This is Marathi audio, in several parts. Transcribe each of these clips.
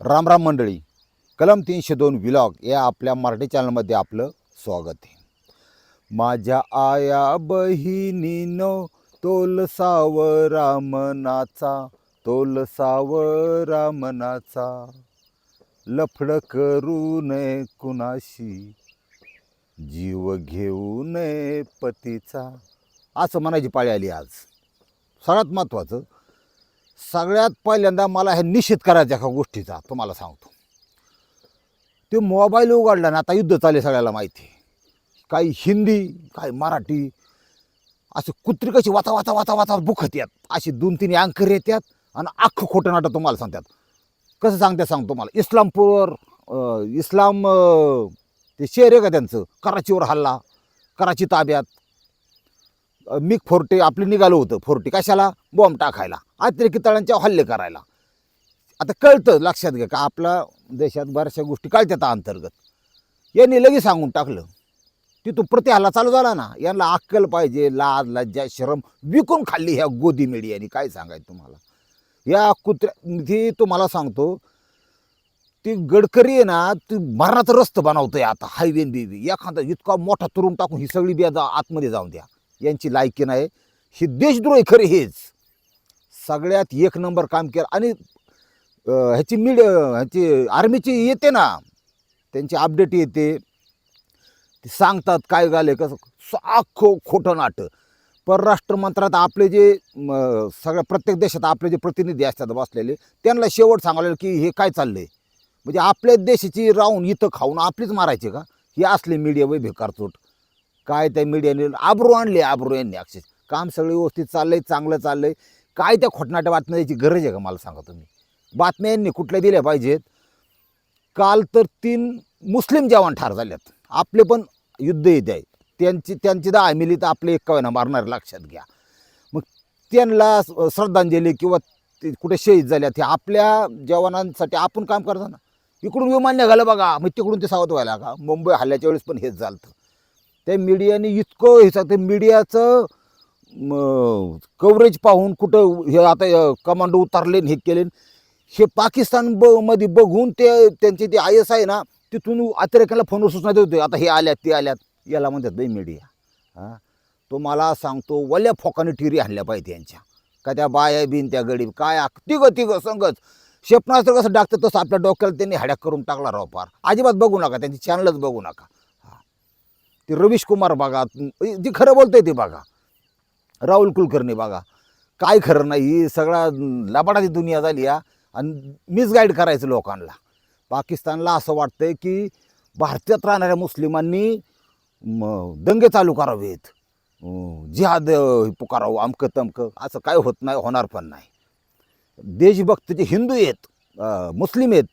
राम राम मंडळी कलम तीनशे दोन विलॉग या आपल्या मराठी चॅनलमध्ये आपलं स्वागत आहे. माझ्या आया बहिणीनो तोल सावरा मनाचा तोल सावरा मनाचा लफड करू नये कुणाशी जीव घेऊ नये पतीचा असं म्हणायची पाळी आली आज. सगळ्यात महत्त्वाचं सगळ्यात पहिल्यांदा मला हे निश्चित करायचं एका गोष्टीचा तुम्हाला सांगतो. ते मोबाईल उघडला ना आता युद्ध चालले सगळ्याला माहिती. आहे. काही हिंदी काही मराठी असे कुत्री कशी वाचा वाचा वाचा वाचा बुखत येत अशी दोन तीन अँकर येतात आणि अख्खं खोटं नाटक तुम्हाला सांगतात. कसं सांगतात सांगतो तुम्हाला. इस्लामपूरवर इस्लाम ते शहर आहे का त्यांचं? कराचीवर हल्ला कराची ताब्यात अं, मिग फोर्टे आपले निघालं होतं फोर्टे. कशाला? बॉम्ब टाकायला. अतिरेकी तळांच्या हल्ले करायला. आता कळतं लक्षात घ्या का आपल्या देशात बऱ्याचशा गोष्टी कळतात अंतर्गत. यांनी लगेच सांगून टाकलं. तिथून प्रतिहाला चालू झाला ना यांना अक्कल पाहिजे लाज लज्जा शरम विकून खाल्ली ह्या गोदी मीडियाने. काय सांगायचं तुम्हाला? या कुत्र्या ती तुम्हाला सांगतो ती गडकरी आहे ना ती मरणाचं रस्त बनवतोय आता हायवे बिवी एखादा इतका मोठा तुरुंग टाकून ही सगळी बिया जा आतमध्ये जाऊन द्या. यांची लायकी नाही. ही देशद्रोही खरे हेच. सगळ्यात एक नंबर काम केलं. आणि ह्याची मिड ह्याची आर्मीची येते ना त्यांची अपडेट येते. ते सांगतात काय झाले कसं साखो खोटं नाटं. परराष्ट्र मंत्रालयात आपले जे सगळ्या प्रत्येक देशात आपले जे प्रतिनिधी असतात बसलेले त्यांना शेवट सांगायला की हे काय चाललं आहे म्हणजे आपल्या देशाची राहून इथं खाऊन आपलीच मारायची का? हे असले मीडिया वय बेकार चोट. काय त्या मीडियाने आबरू आणले आबरू यांनी अक्षर काम सगळं व्यवस्थित चाललंय चांगलं चाललंय. काय त्या खोटनाट्या बातम्या द्यायची गरज आहे का मला सांगा तुम्ही? बातम्या यांनी कुठल्या दिल्या पाहिजेत? काल तर तीन मुस्लिम जवान ठार झाल्यात आपले पण युद्ध येते आहे त्यांची त्यांची दहा मिली तर आपले एकावन्न मारणार लक्षात घ्या. मग त्यांना श्रद्धांजली किंवा ते कुठे शहीद झाल्यात हे आपल्या जवानांसाठी आपण काम करतो ना इकडून विमान निघालं बघा. मग तिकडून ते सावध व्हायला का मुंबई हल्ल्याच्या वेळेस पण हेच झालं त्या मीडियाने इतकं हे सांगते मीडियाचं कव्हरेज पाहून कुठं हे आता कमांडो उतारले हे केले. हे पाकिस्तान ब मध्ये बघून ते त्यांचे ते आय एस आहे ना तिथून अतिरेकाला फोनवर सूचना देत होते आता हे आल्यात ते आल्यात. याला म्हणतात बाई मीडिया हां? तो मला सांगतो वल्या फोकाने टिरी आणल्या पाहिजे यांच्या का त्या बाया बिन त्या गडी काय तिघं तिघं संगच क्षेपणास्त्र कसं टाकतं तसं आपल्या डोक्याला त्यांनी हॅडॅक करून टाकला राव फार अजिबात बघू नका त्यांची चॅनलच बघू नका. ते रवीश कुमार बघा जी खरं बोलतंय ते बघा. राहुल कुलकर्णी बघा. काय खरं नाही ही सगळा लबाडाची दुनिया झाली या आणि मिसगाईड करायचं लोकांना. पाकिस्तानला असं वाटतंय की भारतात राहणाऱ्या मुस्लिमांनी दंगे चालू करावेत. जिहाद पुकारावं अमकं तमकं असं काय होत नाही होणार पण नाही. देशभक्त जे हिंदू आहेत मुस्लिम आहेत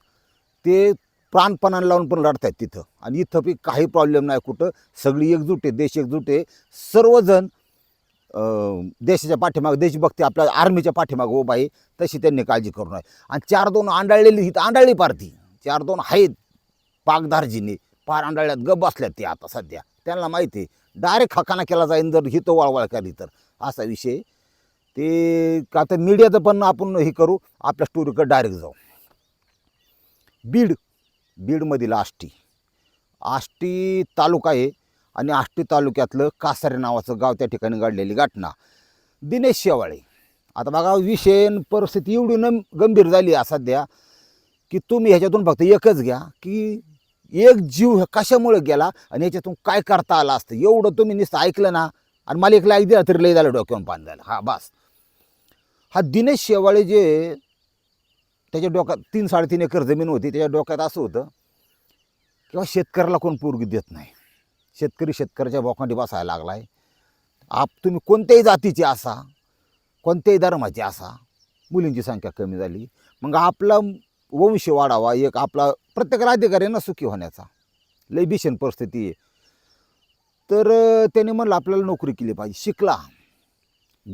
ते प्राणपणाने लावून पण लढत आहेत तिथं. आणि इथं बी काही प्रॉब्लेम नाही कुठं. सगळी एकजूट आहे देश एकजूट आहे. सर्वजण देशाच्या पाठीमागं देशभक्ती आपल्या आर्मीच्या पाठीमागं उभा आहे. तशी त्यांनी काळजी करू नये. आणि चार दोन आंडाळलेली ही आंडाळली पारती चार दोन आहेत पाकधारजीने पार आंडाळल्यात गप बसल्यात ते आता सध्या. त्यांना माहिती आहे. डायरेक्ट हकाना केला जाईल जर ही तो वळवळ केली तर. असा विषय ते का तर मीडियाचं पण आपण हे करू. आपल्या स्टोरीकडे डायरेक्ट जाऊ. बीड. बीडमधील आष्टी. आष्टी तालुका आहे आणि आष्टी तालुक्यातलं कासारे नावाचं गाव त्या ठिकाणी घडलेली घटना. दिनेश शेवाळे. आता बघा विषय परिस्थिती एवढी न गंभीर झाली आहे सध्या की तुम्ही ह्याच्यातून फक्त एकच घ्या की एक जीव कशामुळे गेला आणि याच्यातून काय करता आलं असतं? एवढं तुम्ही नुसतं ऐकलं ना आणि मला एक लाईक दिला तरी लई झालं डोक्यावर पाणी झालं. हा बस. हा दिनेश शेवाळे जे त्याच्या डोक्यात तीन साडेतीन एकर जमीन होती त्याच्या डोक्यात असं होतं किंवा शेतकऱ्याला कोण पोरगी देत नाही. शेतकरी शेतकऱ्याच्या बोकांडी बसायला लागला आहे आप तुम्ही कोणत्याही जातीचे असा कोणत्याही धर्माचे असा मुलींची संख्या कमी झाली. मग आपला वंश वाढावा एक आपला प्रत्येकाला अधिकार आहे ना सुखी होण्याचा. लई भीषण परिस्थिती आहे. तर त्याने म्हणलं आपल्याला नोकरी केली पाहिजे. शिकला.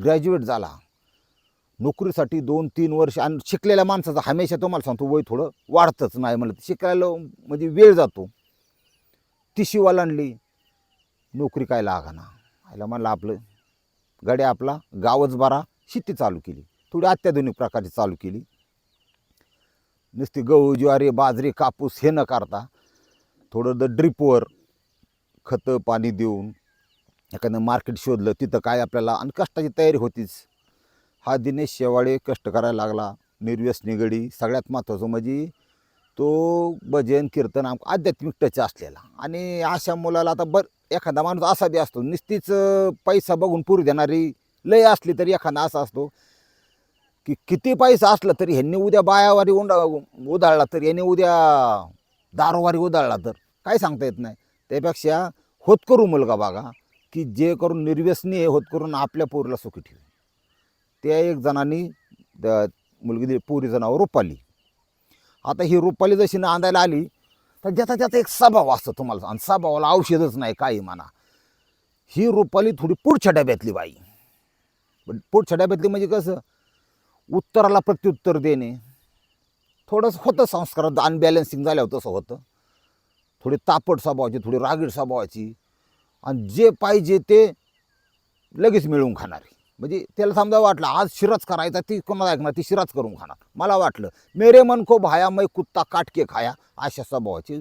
ग्रॅज्युएट झाला. नोकरीसाठी दोन तीन वर्ष आणि शिकलेल्या माणसाचा हमेशा तुम्हाला सांगतो वय थोडं वाढतंच नाही म्हणलं शिकायला म्हणजे वेळ जातो. ती शिवाला आणली नोकरी काय लागाना. आयला म्हणलं आपलं गड्या आपला गावच बारा शेती चालू केली. थोडी अत्याधुनिक प्रकारची चालू केली. नुसती गहू ज्वारी बाजरी कापूस हे न करता थोडं द ड्रिपवर खतं पाणी देऊन एखादं मार्केट शोधलं तिथं काय आपल्याला आणि कष्टाची तयारी होतीच. हा दिनेश शेवाळे कष्ट करायला लागला. निर्व्यस निगडी सगळ्यात महत्त्वाचं म्हणजे तो भजन कीर्तन आम आध्यात्मिक टच असलेला. आणि अशा मुलाला आता बर एखादा माणूस असा बी असतो नुसतीच पैसा बघून पुरी देणारी लय असली तरी एखादा असा असतो की किती पैसा असला तरी ह्यांनी उद्या बायावारी उंडा उधाळला तर यांनी उद्या दारोवारी उधाळला तर काय सांगता येत नाही. त्यापेक्षा होतकरू मुलगा बघा की जे करून निर्व्यसनी आहे होत करून आपल्या पोरीला सुखी ठेवी त्या एक जणांनी द- मुलगी दिली पोरीचं नाव रुपाली. आता ही रुपाली जशी नांदायला आली तर ज्याचा त्याचा एक स्वभाव असतो तुम्हाला आणि स्वभावाला औषधच नाही काही म्हणा. ही रुपाली थोडी पुढच्या डब्यातली बाई. पण पुढच्या डब्यातली म्हणजे कसं? उत्तराला प्रत्युत्तर देणे. थोडंसं होतं संस्कारात अनबॅलन्सिंग झाल्यावर तसं होतं. थोडी तापट स्वभावाची थोडी रागीड स्वभावाची. आणि जे पाहिजे ते लगेच मिळवून खाणारी. म्हणजे त्याला समजा वाटलं आज शिरच करायचा ती कोणाला ऐकणार? ती शिराच करून खाणार. मला वाटलं मेरे मन को भाया मै कुत्ता काटके खाया. अशा स्वभावाची.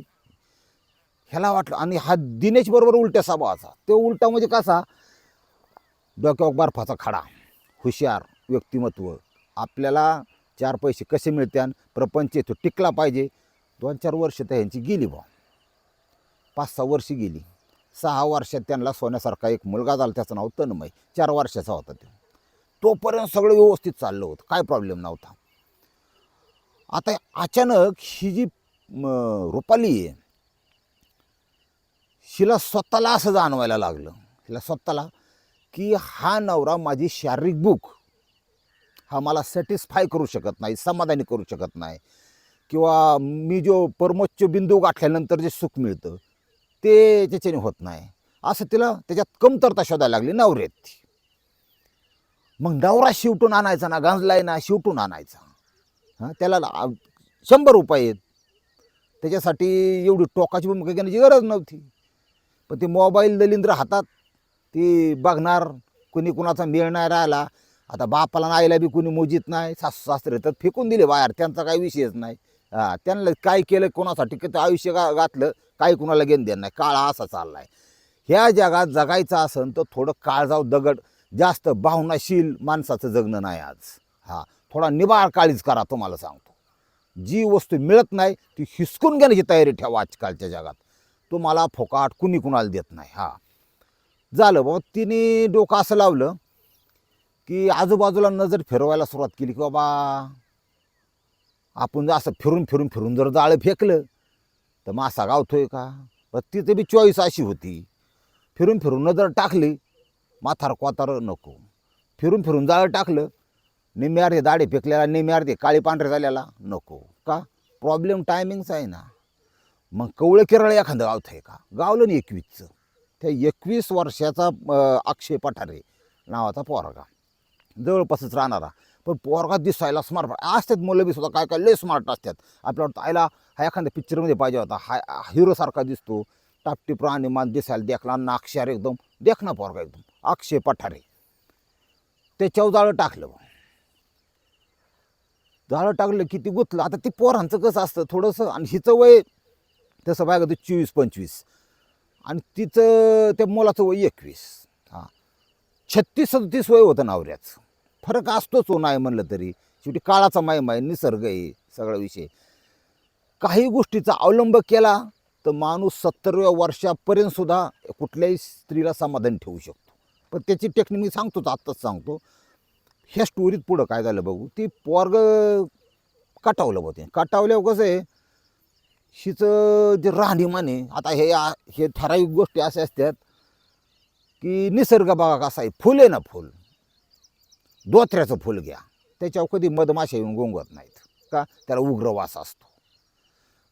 ह्याला वाटलं आणि हा दिनेश बरोबर उलट्या स्वभावाचा. तो उलटा म्हणजे कसा? डोक्यावर बर्फाचा खडा हुशार व्यक्तिमत्व. आपल्याला चार पैसे कसे मिळत्यान प्रपंच तो टिकला पाहिजे. दोन चार वर्ष तर ह्यांची गेली बा पाच सहा वर्षी गेली. सहा वर्षात त्यांना सोन्यासारखा एक मुलगा झाला त्याचं नाव तन्मय. चार वर्षाचा होता तो. तोपर्यंत सगळं व्यवस्थित चाललं होतं. काय प्रॉब्लेम नव्हता. आता अचानक ही जी रुपाली आहे हिला स्वतःला असं जाणवायला लागलं. हिला स्वतःला की हा नवरा माझी शारीरिक भूक. हा मला सॅटिस्फाय करू शकत नाही समाधानी करू शकत नाही. किंवा मी जो परमोच्च बिंदू गाठल्यानंतर जे सुख मिळतं ते त्याच्याने होत नाही. असं तिला त्याच्यात कमतरता शोधायला लागली नवऱ्यात मग नवरा शिवटून आणायचा ना गांजलाय ना शिवटून आणायचा. हां त्याला शंभर रुपये आहेत. त्याच्यासाठी एवढी टोकाची भूमिका घेण्याची गरज नव्हती. पण ते मोबाईल दलिंद्र हातात ती बघणार कुणी कुणाचा मेळ नाही राहिला. आता बापाला आईला बी कुणी मोजित नाही सासू सासरे तर फेकून दिले बाहेर त्यांचा काही विषयच नाही. हा त्यांना काय केलं कोणासाठी किती आयुष्य गा घातलं काही कुणाला घेणं देणं नाही. काळा असा चालला आहे ह्या जगात जगायचं असेल तर थोडं काळजाव दगड जास्त भावनाशील माणसाचं जगणं नाही आज. हा थोडा निबाळ काळीच करा तुम्हाला सांगतो. जी वस्तू मिळत नाही ती हिसकून घेण्याची तयारी ठेवा आजकालच्या जगात. तुम्हाला फोकाट कुणी कुणाला देत नाही. हा. झालं बाबा तिने डोकं असं लावलं की आजूबाजूला नजर फिरवायला सुरुवात केली की बाबा आपण जर असं फिरून फिरून फिरून जर जाळं फेकलं तर मासा गावतोय का? पण तिथे बी चॉईस अशी होती. फिरून फिरून जर टाकली माथार कोतार नको. फिरून फिरून जाळं टाकलं निम्मे अर्धे दाढे फेकलेला निम्मे अर्धे काळी पांढरे झालेला नको. का? प्रॉब्लेम टायमिंगचा आहे ना. मग कवळे केरळ एखादं गावत आहे का? गावलं नाही एकवीसचं. त्या एकवीस वर्षाचा अक्षय पठारे नावाचा पोरगा. जवळपासच राहणारा. पण पोरगा दिसायला स्मार्ट असतात मुलं बी सुद्धा. काय काय लय स्मार्ट असतात. आपल्या वाटतं हा एखाद्या पिक्चरमध्ये पाहिजे होता. हा हिरोसारखा दिसतो. टापटीप प्राणीमान दिसायला देखला. नाक्षार एकदम. देखना पोरगा एकदम. अक्षय पठारे. त्याच्यावर जाळं टाकलं जाळं टाकलं की ती गुतलं. आता ती पोरांचं कसं असतं थोडंसं आणि हिचं वय तसं बघा ते चोवीस पंचवीस. आणि तिचं त्या मुलाचं वय एकवीस. हां. छत्तीस सदतीस वय होतं नवऱ्याचं. फरक असतोच हो नाही म्हणलं तरी. शेवटी काळाचा मायम आहे निसर्ग आहे सगळा विषय. काही गोष्टीचा अवलंब केला तर माणूस सत्तरव्या वर्षापर्यंतसुद्धा कुठल्याही स्त्रीला समाधान ठेवू शकतो. पण त्याची टेक्निक मी सांगतोच आत्ताच सांगतो. ह्या स्टोरीत पुढं काय झालं बघू. ती पोरग कटावलं होते कटावल्यावर कसं आहे हिचं जे राहणीमान आहे आता हे हे ठराविक गोष्टी अशा असतात की निसर्ग बघा कसा आहे. फुल आहे ना फुल. दोत्र्याचं फुल घ्या. त्याच्यावर कधी मधमाशा येऊन गोंगत नाहीत. का? त्याला उग्र वास असतो.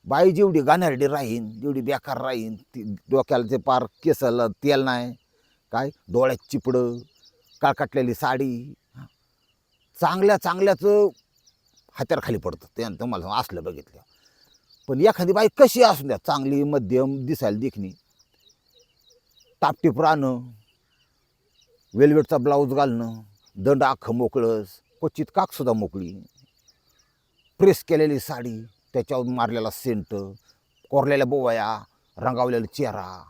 बाई जेवढी गाण्यारडी राहीन जेवढी बेकार राहीन ती डोक्याला ते पार केसाला तेल नाही. काय? डोळ्यात चिपडं काळकाटलेली साडी. चांगल्या चांगल्याचं हात्यार खाली पडतं. ते तुम्हाला असलं बघितलं पण एखादी बाई कशी असू द्या चांगली मध्यम दिसायला देखणी. टापटीप राहणं. वेलवेटचा ब्लाऊज घालणं. दंड अख्खं मोकळंच क्वचित काकसुद्धा मोकळी. प्रेस केलेली साडी त्याच्यावर मारलेला सेंट कोरलेल्या बोवया रंगावलेला चेहरा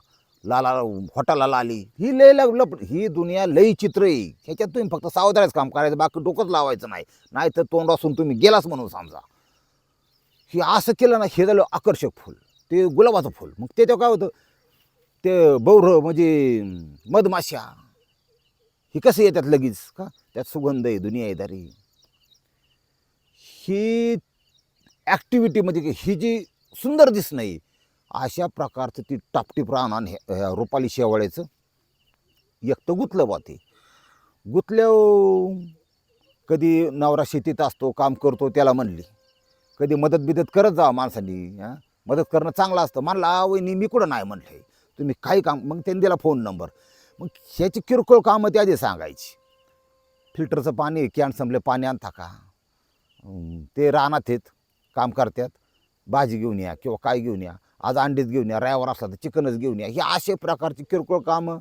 लाला होटाला लाली. ही लय लप लप- ही दुनिया लई चित्र आहे. ह्याच्यात तुम्ही फक्त सावधानच काम करायचं बाकी डोकंच लावायचं नाही. नाही तर तोंड असून तुम्ही गेलाच म्हणून समजा. हे असं केलं ना हे झालं आकर्षक फूल. ते गुलाबाचं फूल. मग ते काय होतं? ते बौर म्हणजे मधमाशा ही कसं येतात लगेच? का? त्यात सुगंध आहे दुनिया आहे दारी. ही ॲक्टिव्हिटी म्हणजे ही जी सुंदर दिस नाही अशा प्रकारचं ती टापटीप राहणार हे ह्या रुपाली शेवाळ्याचं एक तर गुतलं बा ते. गुतल्या कधी नवरा शेतीत असतो काम करतो त्याला म्हणली. कधी मदत बिदत करत जा माणसांनी हां? मदत करणं चांगलं असतं. म्हणला आवयनी मी कुठं नाही म्हणले. तुम्ही काही काम मग त्यांनी दिला फोन नंबर मग ह्याची किरकोळ कामं ते आधी सांगायची. फिल्टरचं पाणी कॅन संपले पाणी आणता का? ते रानात आहेत काम करतात. भाजी घेऊन या किंवा काय घेऊन या. आज अंडीच घेऊन या रायवर असला तर चिकनच घेऊन या. हे असे प्रकारची किरकोळ कामं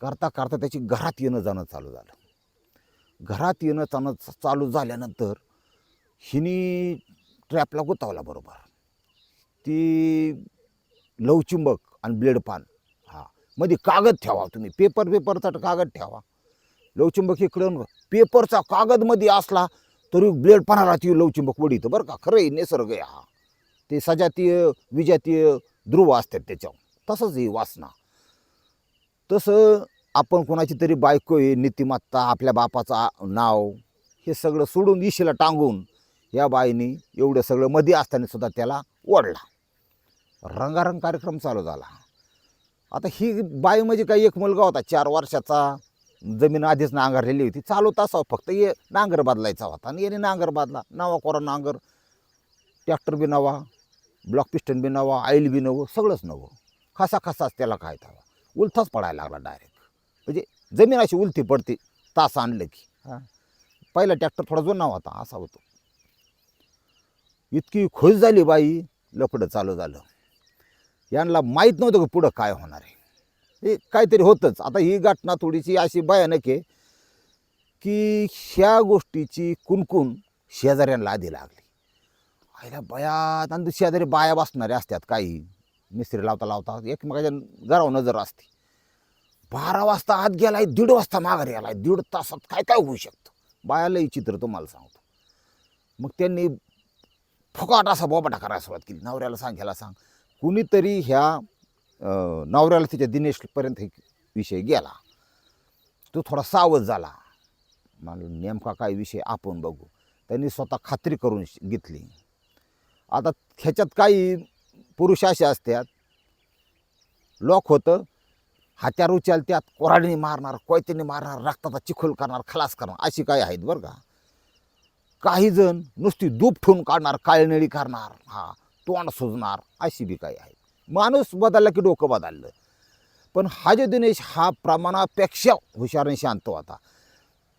करता करता त्याची घरात येणं जाणं चालू झालं. घरात येणं जाणं चालू झाल्यानंतर हिनी ट्रॅपला गुतावला बरोबर. ती लवचिंबक आणि ब्लेड पान मध्ये कागद ठेवा तुम्ही. पेपर पेपरचा कागद ठेवा. लवचिंबक इकडून पेपरचा कागदमध्ये असला तरी ब्लेड पानाला ती लवचिंबक वडीतं बरं का? खरं आहे निसर्ग आहे हा. ते सजातीय विजातीय ध्रुव असतात त्याच्यावर. तसंच ही वासना. तसं आपण कोणाची तरी बायको आहे नीतिमत्ता आपल्या बापाचा नाव हे सगळं सोडून इशीला टांगून या बाईनी एवढं सगळं मध्ये असताना सुद्धा त्याला ओढला. रंगारंग कार्यक्रम चालू झाला. आता ही बाई म्हणजे काही एक मुलगा होता चार वर्षाचा. जमीन आधीच नांगरलेली होती. चालवत असावं फक्त ये नांगर बदलायचा होता. आणि याने नांगर बदला. नवा कोरा नांगर. ट्रॅक्टर बी नवा ब्लॉक पिस्टन बी नवा आईल बी नवं सगळंच नवं. खसा खसाच त्याला काय थावा. उलथाच पडायला लागला डायरेक्ट म्हणजे जमीन अशी उलथी पडते तास आणलं की. हां. पहिला ट्रॅक्टर थोडा जुना होता असा होतो. इतकी खुश झाली बाई लपडं चालू झालं. यांना माहीत नव्हतं की पुढं काय होणार आहे. हे काहीतरी होतंच. आता ही घटना थोडीशी अशी भयानक आहे की ह्या गोष्टीची कुणकुण शेजाऱ्यांना आधी लागली. आयला बयात आणि शेजारी बाया बसणारे असतात काही. मिस्त्री लावता लावता एकमेकाच्या घरावर नजर असते. बारा वाजता आत गेलाय दीड वाजता माघारी आलाय. दीड तासात काय काय होऊ शकतं? बायालाही चित्र तुम्हाला सांगतो. मग त्यांनी फुकाट असा बोबाटा करायला सुरुवात केली. नवऱ्याला सांग ह्याला सांग कुणीतरी ह्या नवऱ्याला तिच्या दिनेशपर्यंत हे विषय गेला. तो थोडा सावध झाला. म्हणून नेमका काय विषय आपण बघू. त्यांनी स्वतः खात्री करून घेतली. आता ह्याच्यात काही पुरुष असे असतात. लॉक होतं हात्यार उचलत्यात कोराडीने मारणार कोयत्याने मारणार रक्ताचा चिखोल करणार खलास करणार अशी काही आहेत बरं का? काही जण नुसती दूप ठेवून काढणार काळनेळी करणार. हा. तोंड सुजणार अशी बी काही आहे. माणूस बदलला की डोकं बदललं. पण हा जो दिनेश हा प्रमाणापेक्षा हुशारने शांत होता.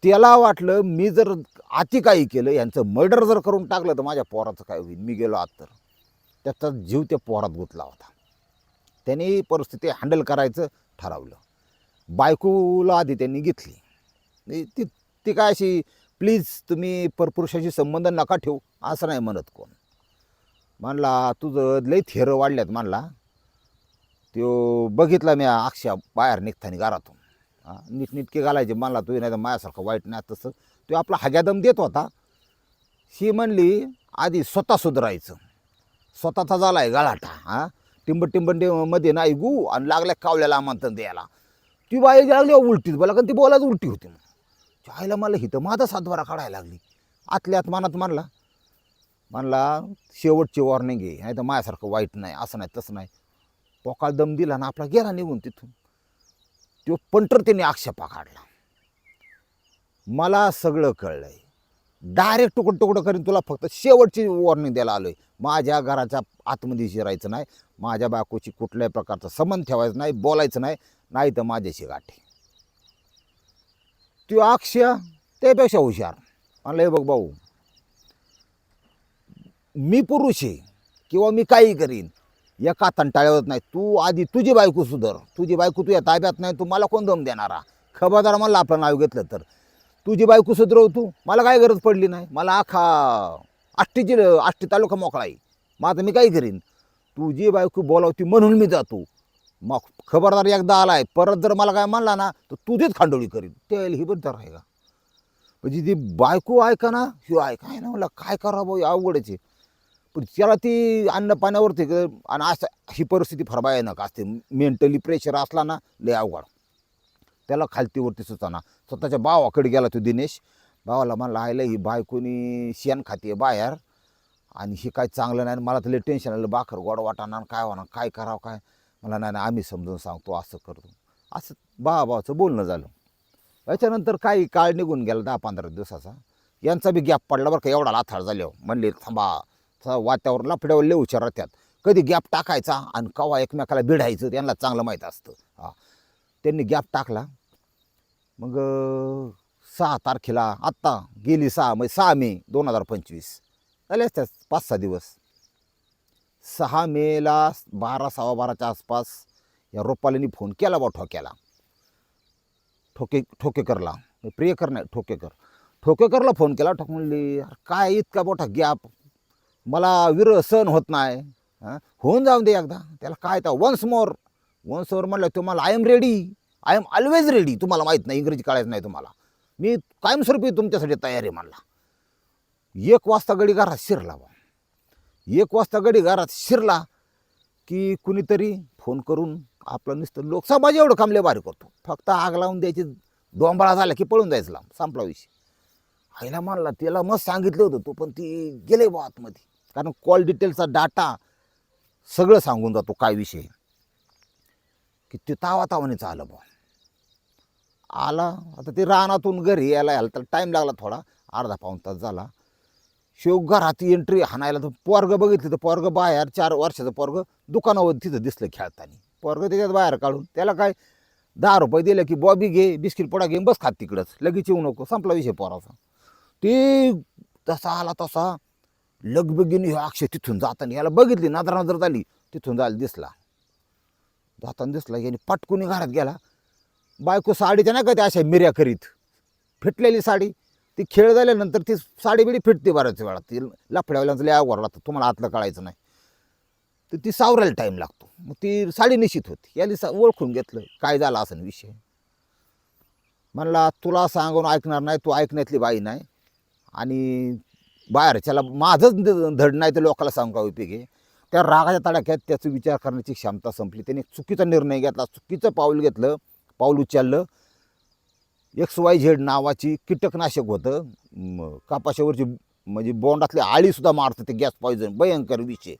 त्याला वाटलं मी जर अति काही केलं यांचं मर्डर जर करून टाकलं तर माझ्या पोराचं काय होईल? मी गेलो आत तर. त्याचा जीव त्या पोरात गुंतला होता. त्यांनी परिस्थिती हँडल करायचं ठरवलं. बायकोला आधी त्यांनी घेतली. ती ती काय अशी प्लीज तुम्ही परपुरुषाशी संबंध नका ठेवू. असं नाही म्हणत कोण. म्हणला तुझं लई थेर वाढल्यात म्हणला तो बघितला मी अक्षा बाहेर निघताना घरातून. हां नीटनिटके घालायचे म्हणला तू नाही तर माझ्यासारखं वाईट नाही तसं. तो आपला हग्यादम देत होता. ही म्हणली आधी स्वतः सुधारायचं. स्वतःचा झाला आहे गळाटा हां. टिंब टिंबमध्ये नाही गू आणि लागल्या कावल्याला आमंत्रण द्यायला. ती बाई लागली उलटीत बोला कारण ती बोलायच उलटी होती मग. आईला मला हिथं माझा सातबारा काढायला लागली. आतल्या आत मनात म्हणला म्हणला शेवटची वॉर्निंग आहे. नाही तर माझ्यासारखं वाईट नाही असं नाही तसं नाही. पोकाळ दम दिला ना आपला गेला निघून तिथून. तो पंटर त्याने आक्षेपा काढला. मला सगळं कळलंय. डायरेक्ट तुकडं तुकडं करीन तुला फक्त शेवटची वॉर्निंग द्यायला आलोय. माझ्या घराच्या आतमध्ये शिरायचं नाही. माझ्या बायकोची कुठल्याही प्रकारचा संबंध ठेवायचा नाही बोलायचं नाही. नाही तर माझ्याशी गाठी. तो अक्ष त्यापेक्षा हुशार. म्हणलं हे बघ भाऊ मी पुरुष आहे किंवा मी काही करीन एका तंटाळ्यावर नाही. तू आधी तुझी बायको सुधर. तुझी बायको तुझ्या ताब्यात नाही तू मला कोण दम देणारा? खबरदार मला आपलं नाव घेतलं तर. तुझी बायको सुधरव तू. मला काय गरज पडली नाही? मला आखा आष्टीची आष्टी तालुका मोकळा आहे. मग आता मी काय करीन. तुझी बायको बोलावती म्हणून मी जातो. मग खबरदार एकदा आला आहे परत जर मला काय म्हणला ना तर तुझीच खांडोळी करीन. त्याला ही बद्दल आहे का म्हणजे ती बायको ऐका ना ही ऐका आहे ना मला काय करावं भाऊ अवघडच आहे. पण त्याला ती अन्न पाण्यावरती ग- आणि असं ही परिस्थिती फार भयानक असते. मेंटली प्रेशर असला ना लय अवघड. त्याला खालतीवरती सुचाना स्वतःच्या भावाकडे गेला तो दिनेश. भावाला म्हणला आयला ही बायकोनी शेण खाते बाहेर. आणि हे काय चांगलं नाही. मला तर लय टेन्शन आलं. बाखर गोड वाटाणा काय होणार? काय करावं काय? मला नाही नाही आम्ही समजून सांगतो. असं करतो. असं भावा भावाचं बोलणं झालं. याच्यानंतर काही काळ निघून गेला दहा पंधरा दिवसाचा. यांचा बी गॅप पडला बरं का. एवढा लाथाळ झाल्यावर. म्हणले थांबा. थ- वातावरण लफड्यावर लय हुशार राहतात. कधी गॅप टाकायचा आणि कवा एकमेकाला भिडायचं त्यांना चांगलं माहीत असतं. हा. त्यांनी गॅप टाकला. मग सहा तारखेला आत्ता गेली सहा म्हणजे सहा मे दोन हजार पंचवीस. झाले असतात पाच सहा दिवस. सहा मेला बारा सव्वा बाराच्या आसपास या रोपालीनी फोन केला बा ठोक्याला. ठोके ठोकेकरला. प्रियकर नाही ठोकेकर. ठोकेकरला फोन केला. ठोक म्हणली काय इतका मोठा गॅप मला विरह सहन होत नाही. होऊन जाऊन दे एकदा. त्याला काय तर वन्स मोर वन्स मोर म्हटलं तुम्हाला I am ready I am always ready तुम्हाला माहीत नाही इंग्रजी कळायचं नाही तुम्हाला. मी कायमस्वरूपी तुमच्यासाठी तयार आहे म्हणला. एक वाजता गडी घरात शिरला बा. एक वाजता गडी घरात शिरला की कुणीतरी फोन करून आपलं नुसतं लोकसभा एवढं कामले बारी करतो. फक्त आग लावून द्यायची डोंबाळा झाला की पळून जायचं लांब. संपला विषय. आईला मानला त्याला मग सांगितलं होतं तो पण ती गेले बा आतमध्ये. कारण कॉल डिटेलचा डाटा सगळं सांगून जातो काय विषय. की ते तावातावानेच आलं बा आला आता ते रानातून घरी यायला यायला तर टाईम लागला थोडा अर्धा पाऊण तास झाला. शिव घरात एंट्री हाणायला तर पोरग बघितलं तर पोरग बाहेर चार वर्षाचं पोरग दुकानावर तिथं दिसलं खेळताना. पोरग त्याच्यात बाहेर काढून त्याला काय दहा रुपये दिले की बॉबी घे बिस्किट पोडा घे बस खात तिकडंच लगेच येऊ नको संपला विषय पोराचा. ते तसा आला तसा लगबगीने ह्यो अक्षय तिथून जाताना याला बघितली नजर नजर झाली तिथून जायला दिसला. जाताना दिसला याने पाटकुनी घरात गेला. बायको साडीच्या नाही का त्या अशा मिऱ्या करीत? फिटलेली साडी. ती खेळ झाल्यानंतर ती साडी बिडी फिटते बऱ्याच वेळा. ती लफड्यावाल्यांचं लय अवघड लागतं तुम्हाला आतलं कळायचं नाही. तर ती सावरायला टाईम लागतो. मग ती साडी निश्चित होती. याने सा ओळखून घेतलं काय झाला असं विषय? म्हणला तुला सांगून ऐकणार नाही तू ऐकण्यातली बाई नाही. आणि बाहेरच्याला माझंच धड नाही तर लोकाला सांगू का उपयोग? आहे त्या रागाच्या तडाख्यात त्याचा विचार करण्याची क्षमता संपली. त्याने चुकीचा निर्णय घेतला. चुकीचं पाऊल घेतलं पाऊल उचललं. एक्स वाय झेड नावाची कीटकनाशक होतं. कापाशावरची म्हणजे बोंडातली आळीसुद्धा मारतं ते गॅस पॉयझन भयंकर विषय.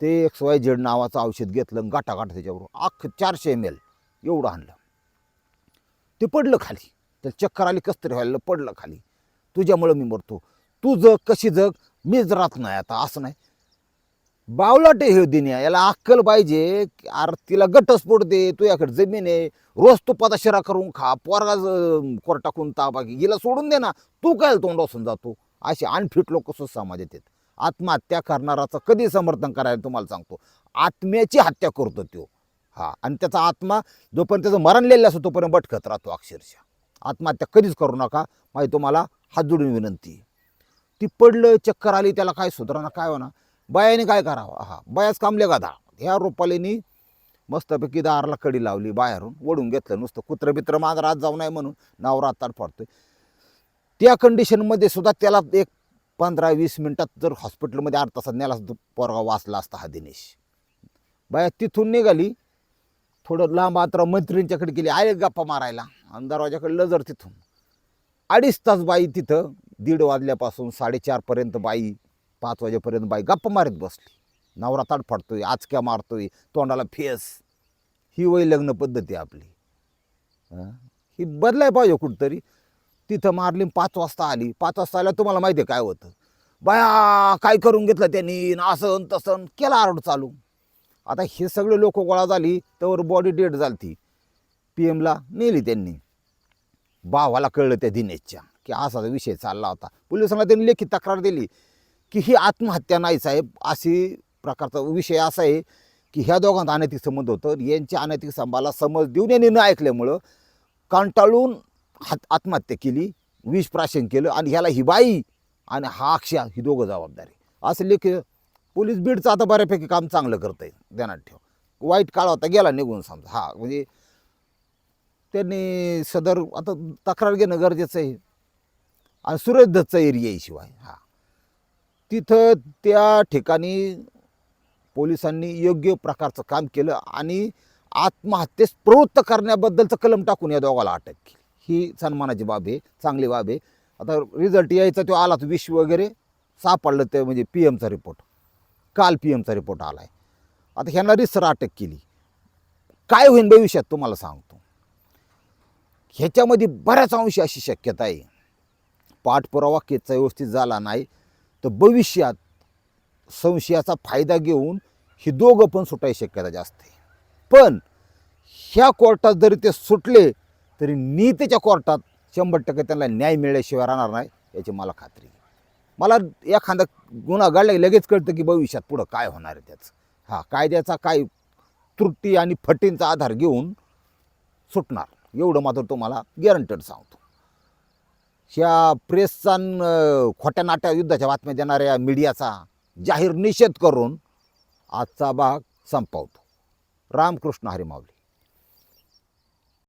ते एक्स वाय झेड नावाचं औषध घेतलं गाठा गाठा त्याच्यावर अख्खं चारशे एम एल एवढं आणलं. ते पडलं खाली. त्याला चक्कर आली कस तरी व्हायला पडलं खाली. तुझ्यामुळं मी मरतो. तू जग कशी जग? मीच राहत नाही आता असं नाही. बावलाटे हे दिन्या याला अक्कल पाहिजे की अरे तिला गटस्फोट दे तुझ्याकडे जमीन आहे. रोज तू पदाशिरा करून खा पोरगा कोर टाकून ताबा हिला सोडून दे ना. तू काय तोंड असून जातो? असे अनफिट लोक सुद्धा समाजात येतात. आत्महत्या करणाराचं कधी समर्थन करायला तुम्हाला सांगतो? आत्म्याची हत्या करतो तो हा आणि त्याचा आत्मा जोपर्यंत त्याचं मरण लिहिलं असतो तोपर्यंत भटकत राहतो अक्षरशः. आत्महत्या कधीच करू नका. माझी तुम्हाला हात जोडून विनंती आहे. ती पडलं चक्कर आली त्याला काय सुधारणा काय होणार? बायाने काय करावं? हा बायाच कामले गाधा ह्या रोपालीनी मस्तपैकी दाराला कडी लावली बाहेरून ओढून घेतलं नुसतं. कुत्र बित्र माझा रात जाऊ नये म्हणून नावरात ताट पडतोय. त्या कंडिशनमध्ये सुद्धा त्याला एक पंधरा वीस मिनटात जर हॉस्पिटलमध्ये आठ तासात नेला असता, पोरगा वाचला असता हा दिनेश. बाया तिथून निघाली थोडं लांब आत्रा मैत्रिणीच्याकडे गेली आले गप्पा मारायला. आणि दरवाजाकडे लजर तिथून. अडीच तास बाई तिथं दीड वाजल्यापासून साडेचारपर्यंत बाई पाच वाजेपर्यंत बाई गप्पा मारीत बसली. नवरा ताट फाडतोय आचक्या मारतोय तोंडाला फेस. ही वय लग्न पद्धती आहे आपली. ही? बदलाय पाहिजे कुठंतरी. तिथं मारली पाच वाजता आली. पाच वाजता आल्या तुम्हाला माहिती आहे काय होतं? बाया काय करून घेतलं त्यांनी? न तसन केला आरोड चालू. आता हे सगळे लोक गोळा झाली तर बॉडी डेड झाली ती पी एमला नेली त्यांनी. भावाला कळलं त्या दिनेशच्या. की असा विषय चालला होता. पोलिसांना त्यांनी लेखी तक्रार दिली की ही आत्महत्या नाही साहेब अशी प्रकारचा विषय असा आहे की ह्या दोघांचा अनैतिक संबंध होतं. यांच्या अनैतिक संबाला समज देऊन यांनी न ऐकल्यामुळं कंटाळून हात आत्महत्या केली विष प्राशन केलं आणि ह्याला ही बाई आणि हा अक्षय ही दोघं जबाबदारी. असं लेख पोलीस बीडचं आता बऱ्यापैकी काम चांगलं करत आहे ध्यानात ठेव. वाईट काळ होता गेला निघून समजा. हा म्हणजे त्यांनी सदर आता तक्रार घेणं गरजेचं आहे. आणि सुरेश एरियाशिवाय एरिया आहे शिवाय हा. तिथं त्या ठिकाणी पोलिसांनी योग्य प्रकारचं काम केलं आणि आत्महत्येस प्रवृत्त करण्याबद्दलचं कलम टाकून या दोघाला अटक केली. ही सन्मानाची बाब आहे चांगली बाब आहे. आता रिझल्ट यायचा तो आला तो विष वगैरे. सापडलं ते म्हणजे पी एमचा रिपोर्ट काल पी एमचा रिपोर्ट आला आहे आता ह्यांना रिसर अटक केली. काय होईल भविष्यात तुम्हाला सांगतो. ह्याच्यामध्ये बऱ्याच अंशी अशी शक्यता आहे. पाठपुरावा केसचा व्यवस्थित झाला नाही तर भविष्यात संशयाचा फायदा घेऊन ही दोघं पण सुटायची शक्यता जास्त आहे. पण ह्या कोर्टात जरी ते सुटले तरी नीतीच्या कोर्टात शंभर टक्के त्यांना न्याय मिळाल्याशिवाय राहणार नाही याची मला खात्री मला एखादा गुन्हा घडला लगेच कळतं की भविष्यात पुढं काय होणार आहे त्याचं. हा कायद्याचा काय त्रुटी आणि फटींचा आधार घेऊन सुटणार एवढं मात्र तुम्हाला गॅरंटेड सांगतो. ह्या प्रेसचा न, खोट्या नाट्या युद्धाच्या बातम्या देणाऱ्या मीडियाचा जाहीर निषेध करून आजचा भाग संपवतो. रामकृष्ण हरिमावली